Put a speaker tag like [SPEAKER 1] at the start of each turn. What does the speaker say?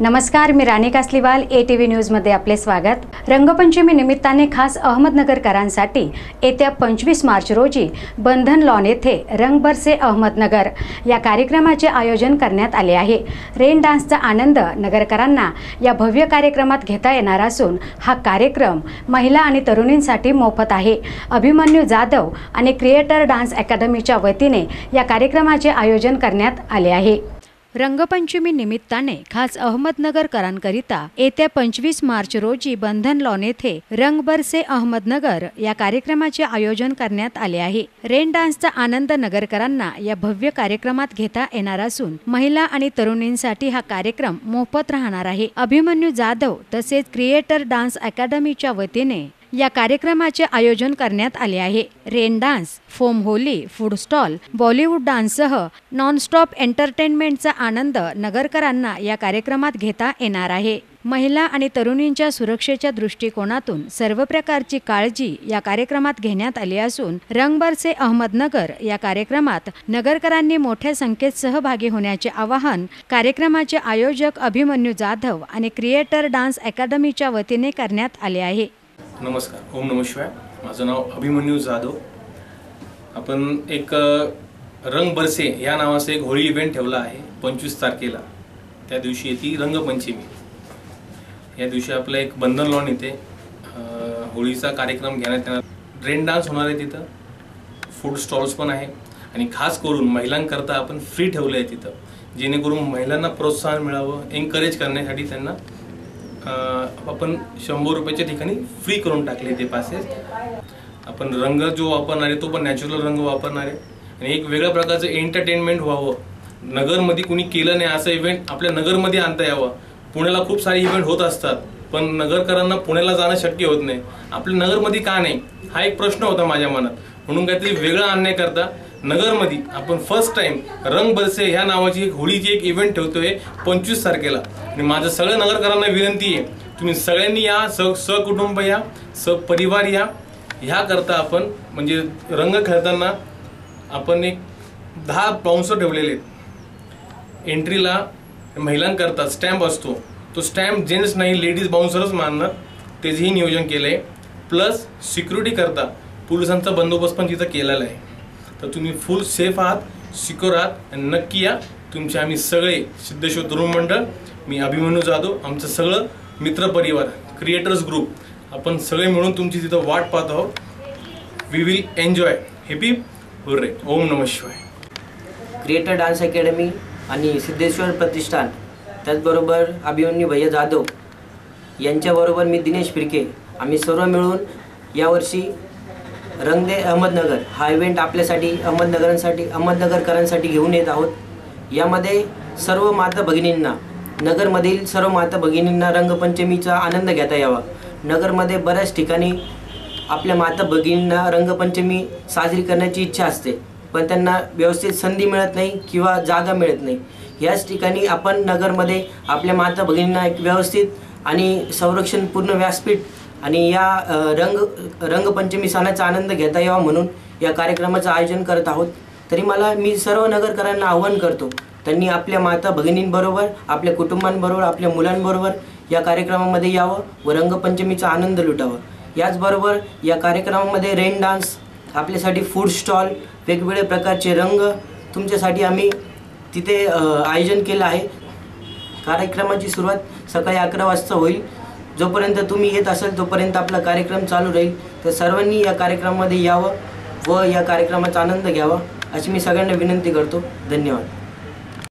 [SPEAKER 1] नमस्कार मी Rani Kasliwal A T V न्यूजमध्ये आपले स्वागत. रंगपंचमी निमित्ताने खास अहमदनगरकरांसाठी येत्या पंचवीस मार्च रोजी बंधन लॉन येथे रंगबरसे अहमदनगर या कार्यक्रमाचे आयोजन करण्यात आले आहे. रेन डान्सचा आनंद नगरकरांना या भव्य कार्यक्रमात घेता येणार असून हा कार्यक्रम महिला आणि तरुणींसाठी मोफत आहे. अभिमन्यू जाधव आणि क्रिएटर डान्स अकॅडमीच्या वतीने या कार्यक्रमाचे आयोजन करण्यात आले आहे. रंगपंचमी निमित्ताने खास अहमदनगरकरांकरिता येत्या पंचवीस मार्च रोजी बंधन लॉन येथे रंगबरसे अहमदनगर या कार्यक्रमाचे आयोजन करण्यात आले आहे. रेन डान्सचा आनंद नगरकरांना या भव्य कार्यक्रमात घेता येणार असून महिला आणि तरुणींसाठी हा कार्यक्रम मोफत राहणार आहे. अभिमन्यू जाधव तसेच क्रिएटर डान्स अकादमीच्या वतीने या कार्यक्रमाचे आयोजन करण्यात आले आहे. Rain dance foam Holi food stall Bollywood डान्ससह nonstop एंटरटेनमेंटचा आनंद नगरकरांना या कार्यक्रमात घेता येणार आहे. महिला आणि तरुणींच्या सुरक्षेच्या दृष्टिकोनातून सर्व प्रकारची काळजी या कार्यक्रमात घेण्यात आली असून रंगबरसे अहमदनगर या कार्यक्रमात नगरकरांनी मोठ्या संख्येत सहभागी होण्याचे आवाहन कार्यक्रमाचे आयोजक अभिमन्यू जाधव आणि क्रिएटर डान्स अकादमीच्या वतीने करण्यात आले आहे.
[SPEAKER 2] नमस्कार ओम नम शिवाय. माझं नाव अभिमन्यू जाधव. आपण एक रंग बरसे या नावाचं एक होळी इव्हेंट ठेवला आहे पंचवीस तारखेला. त्या दिवशी येते रंगपंचमी. या दिवशी आपलं एक बंधन लॉन येते. होळीचा कार्यक्रम घेण्यात येणार. रेन डान्स होणार आहे तिथं. फूड स्टॉल्स पण आहे. आणि खास करून महिलांकरता आपण फ्री ठेवलं आहे तिथं. जेणेकरून महिलांना प्रोत्साहन मिळावं एन्करेज करण्यासाठी त्यांना आपण शंभर रुपयाच्या ठिकाणी फ्री करून टाकले ते पासेस आपण रंग जो वापरणार आहे तो पण नॅचरल रंग वापरणार आहे. आणि एक वेगळ्या प्रकारचं एंटरटेनमेंट व्हावं. नगरमध्ये कुणी केलं नाही असं इव्हेंट आपल्या नगरमध्ये आणता यावं. पुण्याला खूप सारे इव्हेंट होत असतात पण नगरकरांना पुण्याला जाणं शक्य होत नाही. आपल्या नगरमध्ये का नाही? हा एक प्रश्न होता माझ्या मनात. म्हणून काहीतरी वेगळं आणण्याकरता नगरमध्ये आपण फर्स्ट टाईम रंग बरसे ह्या नावाची एक होळीची एक इव्हेंट ठेवतोय पंचवीस तारखेला. आणि माझं सगळ्या नगरकरांना विनंती आहे तुम्ही सगळ्यांनी या स सहकुटुंब या सपरिवार या ह्याकरता आपण म्हणजे रंग खेळताना आपण एक दहा बाउन्सर ठेवलेले आहेत. एंट्रीला महिलांकरता स्टॅम्प असतो. तो स्टॅम्प जेंट्स नाही लेडीज बाउन्सरच मारणार त्याचंही नियोजन केलं आहे प्लस सिक्युरिटी करता पोलिसांचा बंदोबस्त पण तिथं केलेला आहे. तर तुम्ही फुल सेफ आहात सिक्युअर आहात आणि नक्की या. तुमचे आम्ही सगळे सिद्धेश्वर तरुण मंडळ मी अभिमन्यू जाधव आमचं सगळं मित्रपरिवार क्रिएटर्स ग्रुप आपण सगळे मिळून तुमची तिथं वाट पाहत आहोत. We will enjoy happy hurray ओम नम शिवाय.
[SPEAKER 3] क्रिएटर डान्स अकॅडमी आणि सिद्धेश्वर प्रतिष्ठान त्याचबरोबर अभिमन्यू भैया जाधव यांच्याबरोबर मी दिनेश फिरके आम्ही सर्व मिळून यावर्षी रंगदे अहमदनगर हा इव्हेंट आपल्यासाठी अहमदनगरांसाठी अहमदनगरकरांसाठी घेऊन येत आहोत. यामध्ये सर्व माता भगिनींना नगरमधील सर्व माता भगिनींना रंगपंचमीचा आनंद घेता यावा. नगरमध्ये बऱ्याच ठिकाणी आपल्या माता भगिनींना रंगपंचमी साजरी करण्याची इच्छा असते पण त्यांना व्यवस्थित संधी मिळत नाही किंवा जागा मिळत नाही. याच ठिकाणी आपण नगरमध्ये आपल्या माता भगिनींना एक व्यवस्थित आणि संरक्षण पूर्ण व्यासपीठ आणि या रंग रंगपंचमी सणाचा आनंद घेता यावा म्हणून या कार्यक्रमाचं आयोजन करत आहोत. तरी मला मी सर्व नगरकरांना आव्हान करतो. त्यांनी आपल्या माता भगिनींबरोबर आपल्या कुटुंबांबरोबर आपल्या मुलांबरोबर या कार्यक्रमामध्ये यावं व रंगपंचमीचा आनंद लुटावा. याचबरोबर या कार्यक्रमामध्ये रेन डान्स आपल्यासाठी फूड स्टॉल वेगवेगळ्या प्रकारचे रंग तुमच्यासाठी आम्ही तिथे आयोजन केलं आहे. कार्यक्रमाची सुरुवात सकाळी अकरा वाजता होईल. जोपर्यंत तुम्ही येत असाल तोपर्यंत आपला कार्यक्रम चालू राहील. तर सर्वांनी या कार्यक्रमामध्ये यावं व या कार्यक्रमाचा आनंद घ्यावा अशी मी सगळ्यांना विनंती करतो. धन्यवाद.